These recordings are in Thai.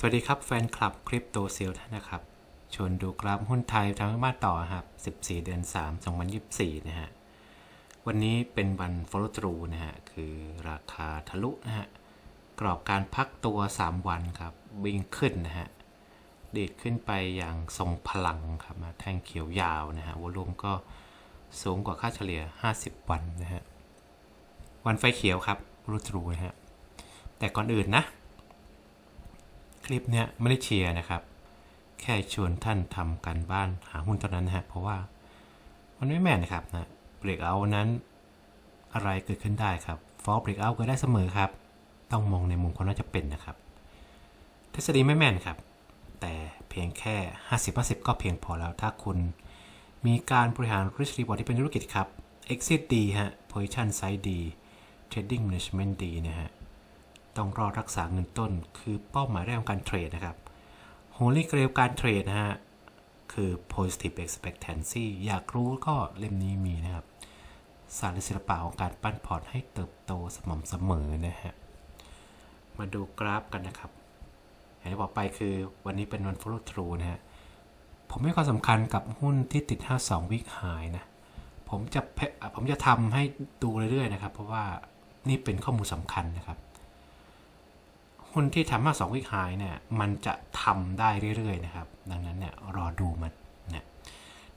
สวัสดีครับแฟนคลับคริปโตเซลท่านนะครับ ชวนดูกราฟหุ้นไทยทางบ้าต่อครับ 14 เดือน 3 2024 นะฮะ วันนี้เป็นวัน follow through นะฮะ คือราคาทะลุนะฮะ กรอบการพักตัว 3 วันครับ วิ่งขึ้นนะฮะ ดีดขึ้นไปอย่างทรงพลังครับมาแท่งเขียวยาวนะฮะวอลุ่มก็สูงกว่าค่าเฉลี่ย 50 วันนะฮะ วันไฟเขียวครับรูทรูนะฮะ แต่ก่อนอื่นนะ คลิปเนี้ยไม่ได้เชียร์นะครับ แค่ชวนท่านทำการบ้านหาหุ้นตอนนั้นนะฮะเพราะว่ามันไม่แม่นนะครับนะเบรกเอานั้นอะไรเกิดขึ้นได้ครับฟอลเบรกเอาเกิดได้เสมอครับ ต้องมองในมุมความน่าจะเป็นนะครับ ทฤษฎีไม่แม่นครับ แต่เพียงแค่ 50-50 ก็เพียงพอแล้วถ้าคุณมีการบริหาร risk reward ที่เป็นธุรกิจครับ exit ดีฮะ position size ดี trading management ดีนะฮะ ต้องรอดรักษาเงินต้น คือเป้าหมายแรกของการเทรดนะครับ Holy Grail การเทรดนะฮะ คือ positive expectancy อยากรู้ก็เล่มนี้มีนะครับสารศิลปะของการปั้นพอร์ตให้เติบโตสม่ำเสมอนะฮะ มาดูกราฟกันนะครับอย่างที่บอกไปคือวันนี้เป็นวัน follow through นะฮะ ผมให้ความสำคัญกับหุ้นที่ติด 52 week high นะ ผมจะผมจะทำให้ดูเรื่อยๆนะครับ เพราะว่านี่เป็นข้อมูลสำคัญนะครับ หุ้นที่ทำมาสองวิกไฮเนี่ยมันจะทำได้เรื่อยๆนะครับ ดังนั้นเนี่ยรอดูมันเนี่ย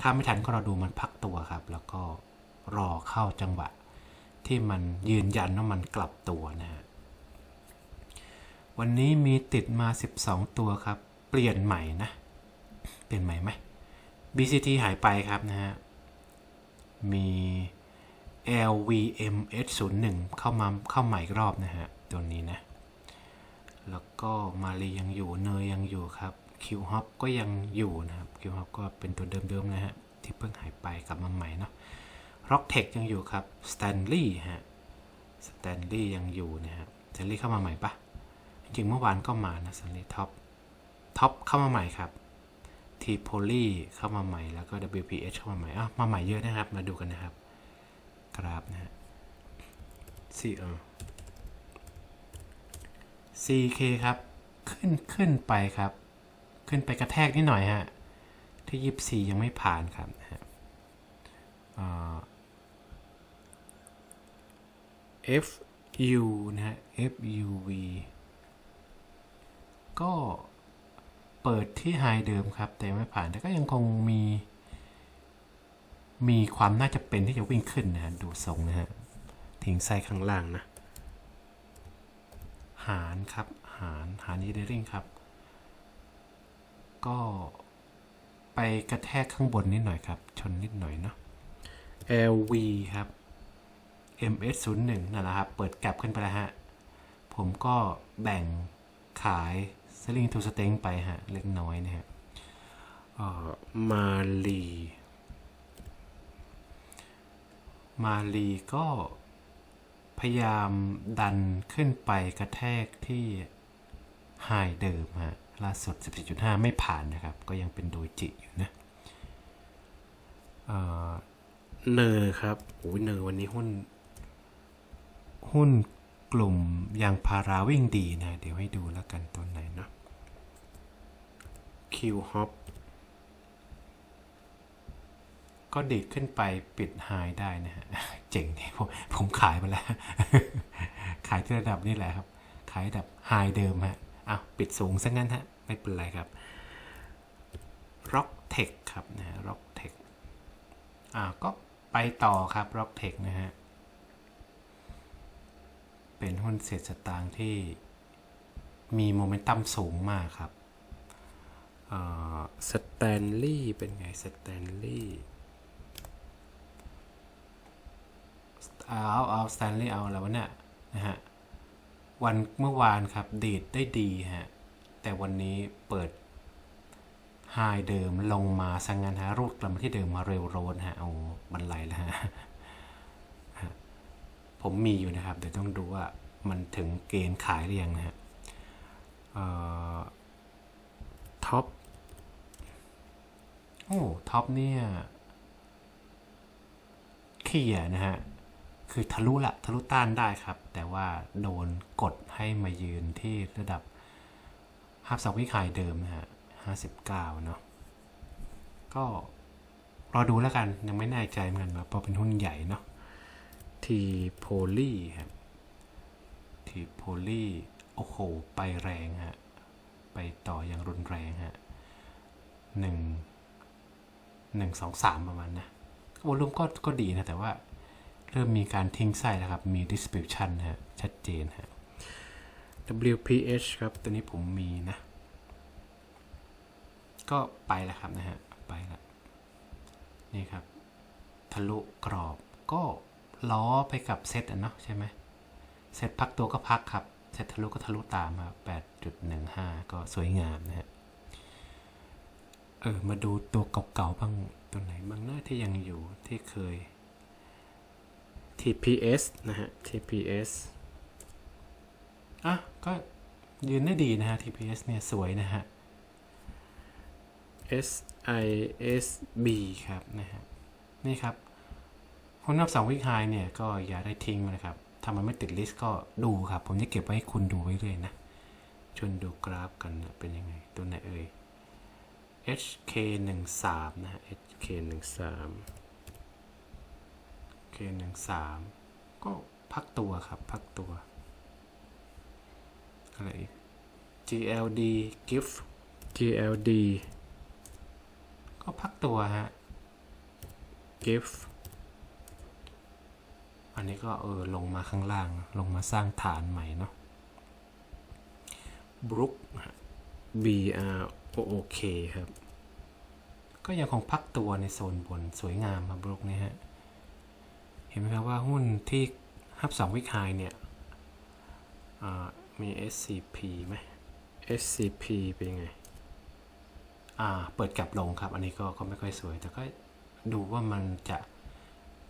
ถ้าไม่ทันก็รอดูมันพักตัวครับ แล้วก็รอเข้าจังหวะที่มันยืนยันว่ามันกลับตัวนะฮะวันนี้มีติดมา 12 ตัวครับ เปลี่ยนใหม่นะ เปลี่ยนใหม่ไหม BCT หายไปครับนะฮะ มี LVMH01 เข้ามาเข้าใหม่อีกรอบนะฮะ ตัวนี้นะ แล้วก็มารียังอยู่เนยยังอยู่ครับ QHOP ก็ยังอยู่นะครับ QHOP ก็เป็นตัวเดิมๆนะฮะที่เพิ่งหายไปกลับมาใหม่เนาะ Rocktech ยังอยู่ครับ Stanley ฮะ Stanley ยังอยู่นะฮะ Stanley เข้ามาใหม่ปะจริงเมื่อวานก็มานะ Stanley Top Top เข้ามาใหม่ครับ T Poly เข้ามาใหม่แล้วก็ WPH เข้ามาใหม่อ้าวมาใหม่เยอะนะครับ มาดูกันนะครับกราฟนะฮะ C เออ CK ครับ ขึ้นขึ้นไปครับ ขึ้นไปกระแทกนิดหน่อยฮะ ที่ยิบสี่ยังไม่ผ่านครับฮะ FU นะฮะ FUV ก็เปิดที่ไฮเดิมครับ แต่ไม่ผ่านแต่ก็ยังคงมี มีความน่าจะเป็นที่จะวิ่งขึ้นนะฮะ ดูทรงนะฮะทิ้งไส้ข้างล่างนะ หารครับ หารหารยีเดริงครับ ก็ไปกระแทกข้างบนนิดหน่อยครับ ชนนิดหน่อยเนาะ LV ครับ MS01 นั่นแหละครับ เปิดแกลบขึ้นไปแล้วฮะ ผมก็แบ่งขายสลิงทูสเต็งไปฮะ เล็กน้อยนะฮะมาลี มาลีก็ พยายามดันขึ้นไปกระแทกที่ไฮเดิมฮะล่าสุด 14.5 ไม่ผ่านนะครับ ก็ยังเป็นโดยจิอยู่นะเอ่อเนอร์ครับโอ้ยเนอร์วันนี้หุ้น หุ้นกลุ่มยางพาราวิ่งดีนะ เดี๋ยวให้ดูแล้วกันตัวไหนเนาะ Q Hop ก็ดีดขึ้นไปปิดไฮได้นะฮะเจ๋งดีผมผมขายไปแล้ว ขายที่ระดับนี้แหละครับ ขายระดับไฮเดิมฮะอ้าวปิดสูงซะงั้นฮะ ไม่เป็นไรครับ Rock Tech ครับนะฮะ Rock Tech อ่าก็ไปต่อครับ Rock Tech นะฮะ เป็นหุ้นเศษสตางค์ที่มีโมเมนตัมสูงมากครับสแตนลี่อ Stanley เป็นไงสแตนลี่ เอาเอาสแตนลี่เอาแล้ววะเนี่ยนะฮะวันเมื่อวานครับดีดได้ดีฮะแต่วันนี้เปิดไฮเดิมลงมาสังงานฮะรูดกลับมาที่เดิมมาเร็วโรนฮะเอาบันไลแล้วฮะผมมีอยู่นะครับ เดี๋ยวต้องดูว่ามันถึงเกณฑ์ขายหรือยังนะฮะท็อปโอ้ท็อปเนี่ยเขี่ยนะฮะ คือทะลุละทะลุต้านได้ครับ แต่ว่าโดนกดให้มายืนที่ระดับฮับสวิคายเดิมนะฮะห้าสิบเก้าเนาะก็รอดูแล้วกันยังไม่แน่ใจเหมือนกันว่าเพราะเป็นหุ้นใหญ่เนาะทีโพลีครับทีโพลีโอ้โห ไปแรงฮะ ไปต่ออย่างรุนแรงฮะหนึ่งหนึ่งสองสามประมาณนะวอลุ่มก็ก็ดีนะ แต่ว่า เริ่มมีการทิ้งไส้แล้วครับ มี distribution ฮะ ชัดเจนฮะ WPH ครับ ตัวนี้ผมมีนะ ก็ไปแล้วครับนะฮะ ไปแล้วนี่ครับ ทะลุกรอบก็ล้อไปกับเซตอะเนาะใช่ไหมเซตพักตัวก็พักครับ เซตทะลุก็ทะลุตามครับ8.15 ก็สวยงามนะฮะ เออ มาดูตัวเก่าๆบ้าง ตัวไหนบ้างนะที่ยังอยู่ที่เคย TPS นะฮะ TPS อะ ก็ยืนได้ดีนะฮะ TPS เนี่ย สวยนะฮะ SISB ครับนะฮะ นี่ครับหุ้นนับสองวิกไฮเนี่ย ก็อย่าได้ทิ้งนะครับ ถ้ามันไม่ติดลิสต์ก็ดูครับ ผมจะเก็บไว้ให้คุณดูไว้เรื่อยนะ ชวนดูกราฟกันนะเป็นยังไง ตัวไหนเอ่ย HK 1 3 นะฮะ HK 1 3 K 1 3ก็พักตัวครับ พักตัว อะไรอีก GLD Gift GLD ก็พักตัวฮะ Gift อันนี้ก็เออลงมาข้างล่าง ลงมาสร้างฐานใหม่เนาะ Brook B R O O K ครับ ก็ยังคงพักตัวในโซนบนสวยงามครับบรุกเนี่ยฮะ เห็นไหมครับว่าหุ้นที่ฮับสองวิกไฮเนี่ยมี SCP ไหม SCP เป็นยังไง อ่า เปิดกลับลงครับ อันนี้ก็ก็ไม่ค่อยสวย แต่ก็ดูว่ามันจะ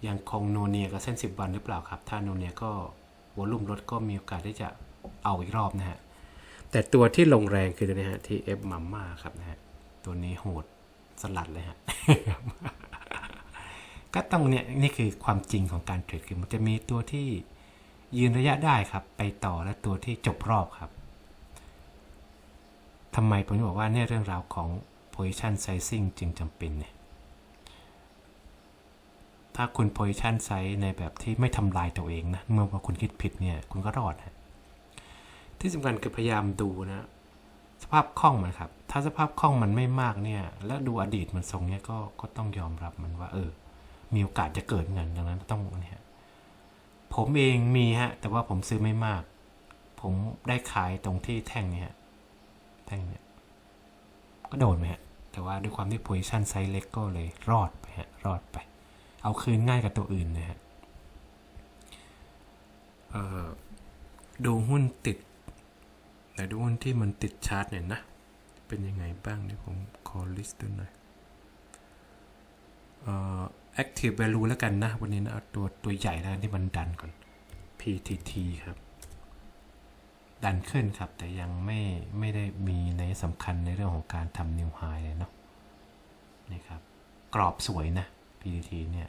ยังคงโนเนียกับเส้น 10 วันหรือเปล่าครับ ถ้าโนเนียก็วอลุ่มลดก็มีโอกาสที่จะเอาอีกรอบนะฮะ แต่ตัวที่ลงแรงคือตัวนี้ฮะที่ F มัมมาครับนะฮะ ตัวนี้โหดสลัดเลยฮะ ก็ต้องเนี่ยนี่คือความจริงของการเทรดคือมันจะมีตัวที่ยืนระยะได้ครับ ไปต่อและตัวที่จบรอบครับทำไมผมบอกว่าเนี่ยเรื่องราวของ position sizing จึงจำเป็นเนี่ยถ้าคุณ position size ในแบบที่ไม่ทำลายตัวเองนะเมื่อว่าคุณคิดผิดเนี่ยคุณก็รอดฮะที่สำคัญคือพยายามดูนะสภาพคล่องมันครับ ถ้าสภาพคล่องมันไม่มากเนี่ย แล้วดูอดีตมันทรงเนี้ยก็ก็ต้องยอมรับมันว่า เออ มีโอกาสจะเกิดเงินดังนั้นต้องเนี่ยผมเองมีฮะ แต่ว่าผมซื้อไม่มาก ผมได้ขายตรงที่แท่งเนี่ยแท่งเนี่ยก็โดนไหมฮะ แต่ว่าด้วยความที่ position ไซส์เล็กก็เลยรอดไปฮะ รอดไป เอาคืนง่ายกับตัวอื่นนะฮะดูหุ้นติดแต่ดูหุ้นที่มันติดชาร์ตเนี่ยนะ เป็นยังไงบ้างเดี๋ยวผมขอลิสต์ดูหน่อยเอ่อ active value แล้วกันนะ วันนี้นะเอาตัวตัวใหญ่แล้วกันที่มันดันก่อน PTT ครับ ดันขึ้นครับ แต่ยังไม่ไม่ได้มีในสำคัญในเรื่องของการทำ new high เลยเนาะนี่ครับ กรอบสวยนะ PTT เนี่ย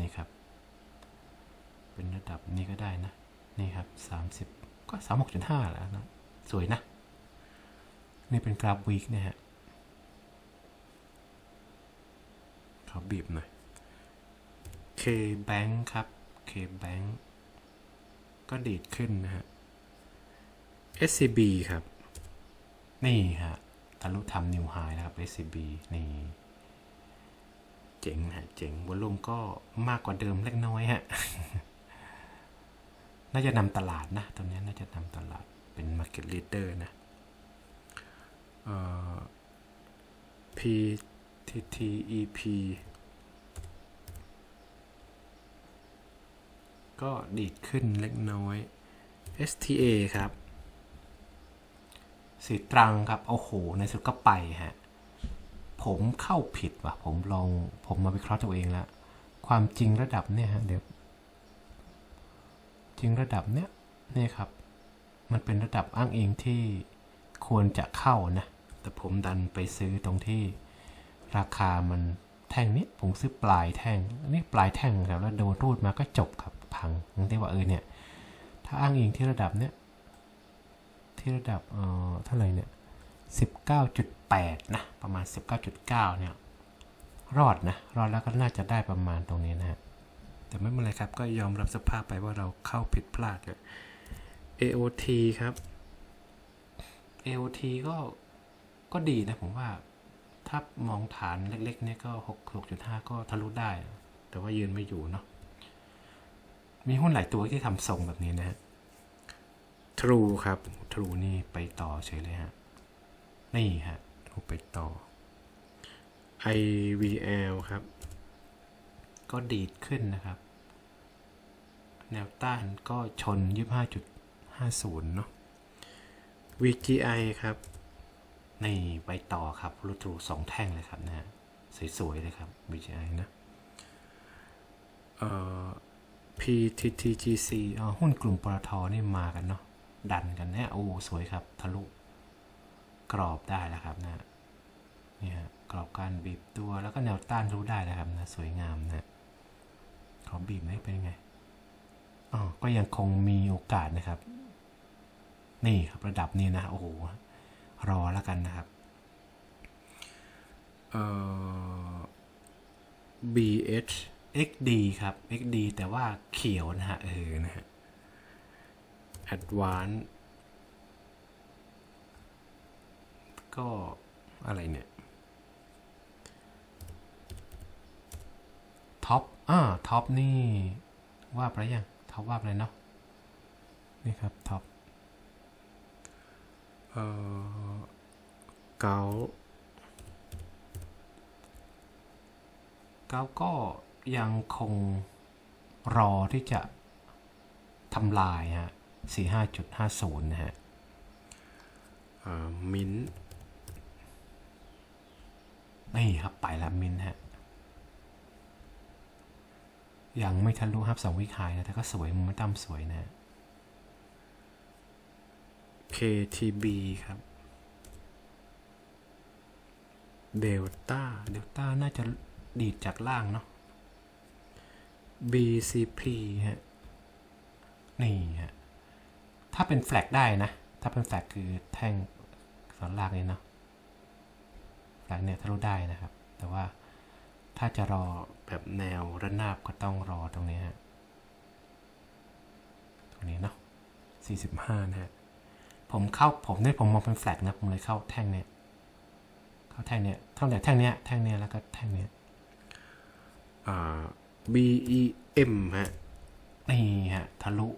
นี่ครับ เป็นระดับนี้ก็ได้นะ นี่ครับ 30 ก็ 36.5 แล้วนะ สวยนะ นี่เป็นกราฟวีคนะฮะขอบีบหน่อย K Bank ครับ K Bank ก็ดีดขึ้นนะฮะ SCB ครับ นี่ฮะทะลุทำนิวไฮแล้วครับ SCB นี่ เจ๋งฮะ เจ๋งวอลุ่มก็มากกว่าเดิมเล็กน้อยฮะ น่าจะนำตลาดนะ ตอนนี้น่าจะนำตลาดเป็น Market Leader นะเอ่อ PTTEP ก็ดีดขึ้นเล็กน้อย STA ครับสีตรังครับ โอ้โห ในสุดก็ไปฮะ ผมเข้าผิดว่ะ ผมลองผมมาวิเคราะห์ตัวเองแล้ว ความจริงระดับเนี่ยฮะ เดี๋ยว จริงระดับเนี้ยนี่ครับ มันเป็นระดับอ้างอิงที่ควรจะเข้านะ แต่ผมดันไปซื้อตรงที่ราคามันแท่งนี้ผมซื้อปลายแท่งอันนี้ปลายแท่งครับแล้วโดนรูดมาก็จบครับ พังนั่นที่ว่าเออเนี่ย ถ้าอ้างอิงที่ระดับเนี้ยที่ระดับเอ่อเท่าไหร่เนี่ย19.8 นะ ประมาณ 19.9 เนี่ย รอดนะ รอดแล้วก็น่าจะได้ประมาณตรงนี้นะฮะ แต่ไม่เป็นไรครับ ก็ยอมรับสภาพไปว่าเราเข้าผิดพลาดเลย AOT ครับ AOT ก็ ก็ดีนะผมว่า ถ้ามองฐานเล็กๆเนี่ยก็ 6 6.5 ก็ทะลุได้ แต่ว่ายืนไม่อยู่เนาะ มีหุ้นหลายตัวที่ทำทรงแบบนี้นะฮะ True ครับ True นี่ไปต่อเฉยเลยฮะ นี่ฮะ True ไปต่อ IVL ครับ ก็ดีดขึ้นนะครับ แนวต้านก็ชน 25.50 เนาะ VGI ครับ นี่ไปต่อครับรูทรูสองแท่งเลยครับนะฮะ สวย ๆ เลยครับ VGI นะ เอ่อ PTTGC อ๋อหุ้นกลุ่มปตทนี่มากันเนาะดันกันเนี่ยโอ้สวยครับ ทะลุ กรอบได้แล้วครับนะนี่ฮะกรอบการบีบตัวแล้วก็แนวต้านรู้ได้แล้วครับนะสวยงามนะขอบีบได้เป็นไงอ๋อก็ยังคงมีโอกาสนะครับ นี่ครับระดับนี้นะโอ้โหรอแล้วกันนะครับเอ่อ BH XD ครับ XD แต่ว่าเขียวนะฮะ เออ นะฮะ Advance ก็อะไรเนี่ย ท็อป อ่า ท็อปนี่ ว่าไปแล้วยัง ท็อปว่าไปเลยเนาะ นี่ครับ ท็อป เอ่อ เกาเกาก็ ยังคงรอที่จะทำลายฮะ45.50 นะฮะมินนี่ครับไปแล้วมินฮะ ยังไม่ทะลุครับสองวิคายนะ แต่ก็สวยมุมตั้มสวยนะฮะ KTB ครับเดลต้าเดลต้าน่าจะดีดจากล่างเนาะ BCP ฮะ นี่ฮะ ถ้าเป็นแฟลกได้นะ ถ้าเป็นแฟลกคือแท่งสอนลากเลยเนาะแฟลกเนี่ยทะลุได้นะครับ แต่ว่าถ้าจะรอแบบแนวระนาบก็ต้องรอตรงนี้ฮะ ตรงนี้เนาะ45 นะฮะ ผมเข้าผมเนี่ยผมมองเป็นแฟลกนะ ผมเลยเข้าแท่งเนี้ยเข้าแท่งเนี้ยเท่าไหร่แท่งเนี้ยแท่งเนี้ยแล้วก็แท่งเนี้ยอ่า BEM ฮะ นี่ฮะ ทะลุ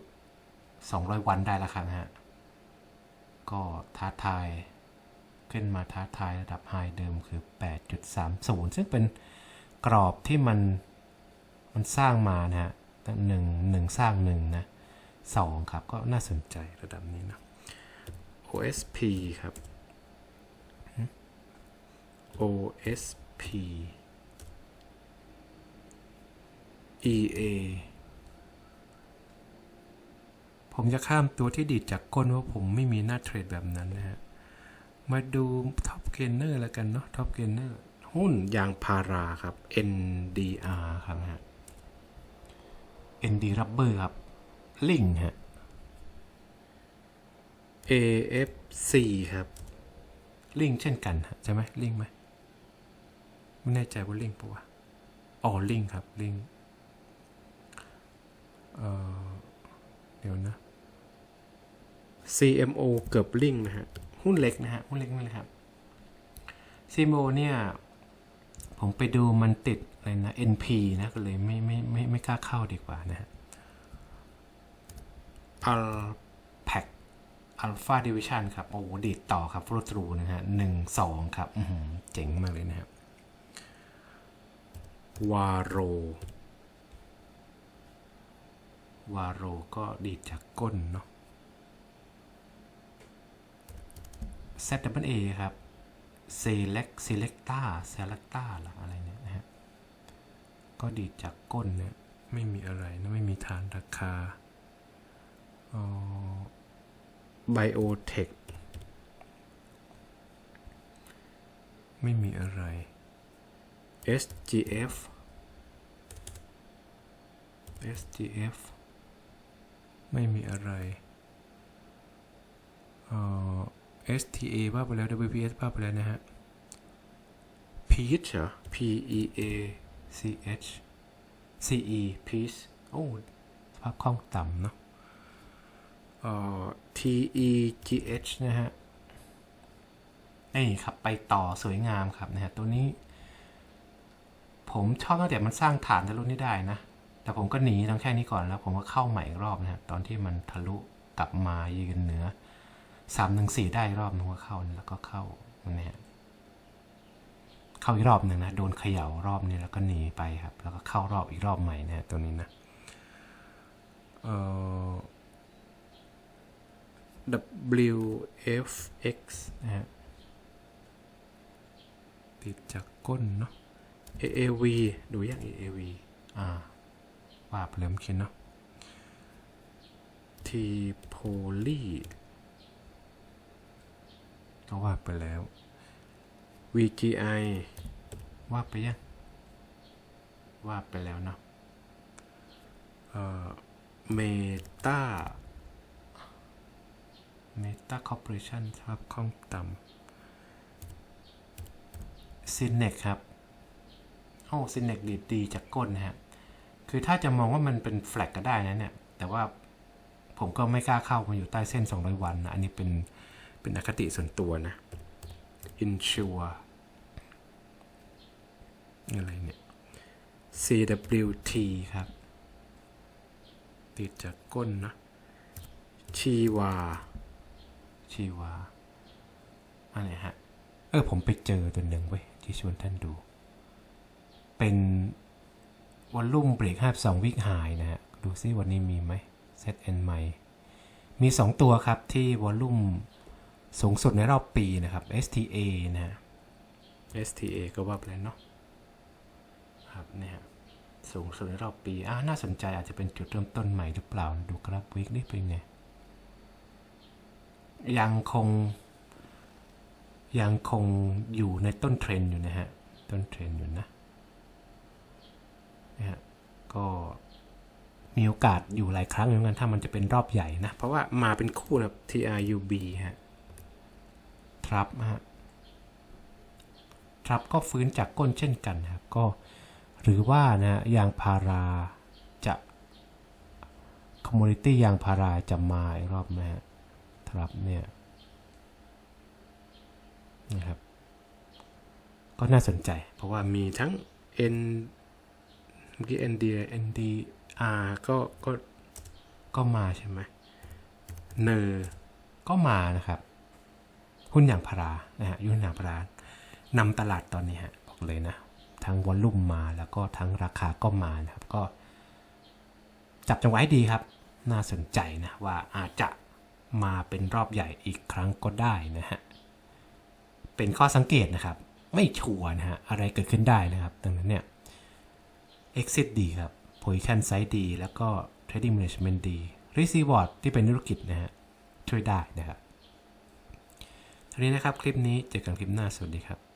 200 วันได้แล้วครับฮะ ก็ท้าทาย ขึ้นมาท้าทายระดับไฮเดิมคือ 8.30 ซึ่งเป็นกรอบที่มัน มันสร้างมานะฮะตั้งหนึ่งหนึ่งสร้างหนึ่งนะสองครับ ก็น่าสนใจระดับนี้นะ OSP ครับ OSP EA ผมจะข้ามตัวที่ดีดจากก้นว่าผมไม่มีหน้าเทรดแบบนั้นนะฮะ มาดูท็อปเกนเนอร์แล้วกันเนาะท็อปเกนเนอร์หุ้นยางพาราครับ NDR ครับฮะ ND Rubber ครับ ลิงฮะ AFC ครับ ลิงเช่นกันฮะใช่ไหมลิงไหมไม่แน่ใจว่าลิงปะวะอ๋อลิงครับลิง เดี๋ยวนะ CMO เกือบลิงนะฮะ หุ้นเล็กนะฮะ หุ้นเล็กนี่เลยครับ CMO เนี่ย ผมไปดูมันติดอะไรนะ NP นะก็เลยไม่ไม่ไม่ไม่กล้าเข้าดีกว่านะฮะ Alpac Alpha Division ครับ โอ้ดีดต่อครับฟลูตรูนะฮะหนึ่งสองครับเจ๋งมากเลยนะครับวาโร วาโรก็ดีดจากก้นเนาะ ZWA ครับ Select Selecta Selecta หรืออะไรเนี่ยนะฮะ ก็ดีดจากก้นเนี่ย ไม่มีอะไรนะไม่มีฐานราคาอ๋อ Biotech ไม่มีอะไร SGF SGF ไม่มีอะไรเอ่อ STA ว่าไปแล้ว WPS ว่าไปแล้วนะฮะ Peach เหรอ P E A C H C E Peach โอ้สภาพคล่องต่ำเนาะเอ่อ T E G H นะฮะนี่ครับ ไปต่อสวยงามครับนะฮะ ตัวนี้ ผมชอบตั้งแต่มันสร้างฐานทะลุนี่ได้นะ แต่ผมก็หนีตรงแค่นี้ก่อนแล้วผมก็เข้าใหม่อีกรอบนะฮะตอนที่มันทะลุกลับมายืนเหนือสามหนึ่งสี่ได้อีกรอบนึงก็เข้าแล้วก็เข้าเนี่ยเข้าอีกรอบหนึ่งนะโดนเขย่ารอบนี้แล้วก็หนีไปครับ แล้วก็เข้ารอบอีกรอบใหม่นะฮะตัวนี้นะเอ่อ WFX นะฮะติดจากก้นเนาะ AAV ดูยัง AAV อ่า ว่าไปเริ่มคิดเนาะ T Poly ก็ว่าไปแล้ว VGI ว่าไปยังว่าไปแล้วเนาะเอ่อ Meta Meta Corporation ครับข้องต่ำซินเนกครับ โอ้ซินเนกดีดดีจากก้นนะฮะ คือถ้าจะมองว่ามันเป็นแฟลกก็ได้นะเนี่ย แต่ว่าผมก็ไม่กล้าเข้ามาอยู่ใต้เส้น 200 วันนะอันนี้เป็นเป็นอคติส่วนตัวนะ Insure อะไรเนี่ย CWT ครับ ติดจากก้นนะชีวา ชีวาอะไรฮะ เออ ผมไปเจอตัวหนึ่งเว้ย ที่ชวนท่านดู เป็น วอลลุ่มเบรกห้าสองวิกหายนะฮะ ดูซิวันนี้มีไหมเซตเอ็นใหม่มี 2 ตัวครับที่วอลลุ่มสูงสุดในรอบปีนะครับ STA นะ STA ก็ว่าไปแล้วเนาะครับเนี่ยฮะสูงสุดในรอบปีอ่าน่าสนใจอาจจะเป็นจุดเริ่มต้นใหม่หรือเปล่า ดูกราฟวิกนี่เป็นไง ยังคง ยังคงอยู่ในต้นเทรนอยู่นะฮะ ต้นเทรนอยู่นะ นะฮะก็มีโอกาสอยู่หลายครั้งเหมือนกันถ้ามันจะเป็นรอบใหญ่นะ เพราะว่ามาเป็นคู่นะ TRUB ฮะทรัพฮะทรัพก็ฟื้นจากก้นเช่นกันครับก็หรือว่านะยางพาราจะคอมมูนิตี้ยางพาราจะมาอีกรอบไหมฮะทรัพเนี่ยนะครับก็น่าสนใจ เพราะว่ามีทั้ง N มื่อกี้ ND NDR ก็ก็ก็มาใช่ไหมเนอก็มานะครับหุ้นอย่างพารานะฮะหุ้นอย่างพารานำตลาดตอนนี้ฮะบอกเลยนะ ทั้งวอลลุ่มมาแล้วก็ทั้งราคาก็มานะครับ ก็ จับจังหวะดีครับ น่าสนใจนะว่าอาจจะมาเป็นรอบใหญ่อีกครั้งก็ได้นะฮะ เป็นข้อสังเกตนะครับ ไม่ชัวร์นะฮะ อะไรเกิดขึ้นได้นะครับ ดังนั้นเนี่ย exit ดีครับ position size ดี แล้วก็ trading management ดี risk reward ที่เป็นธุรกิจนะฮะ ช่วยได้นะครับทีนี้นะครับ คลิปนี้เจอกันคลิปหน้า สวัสดีครับ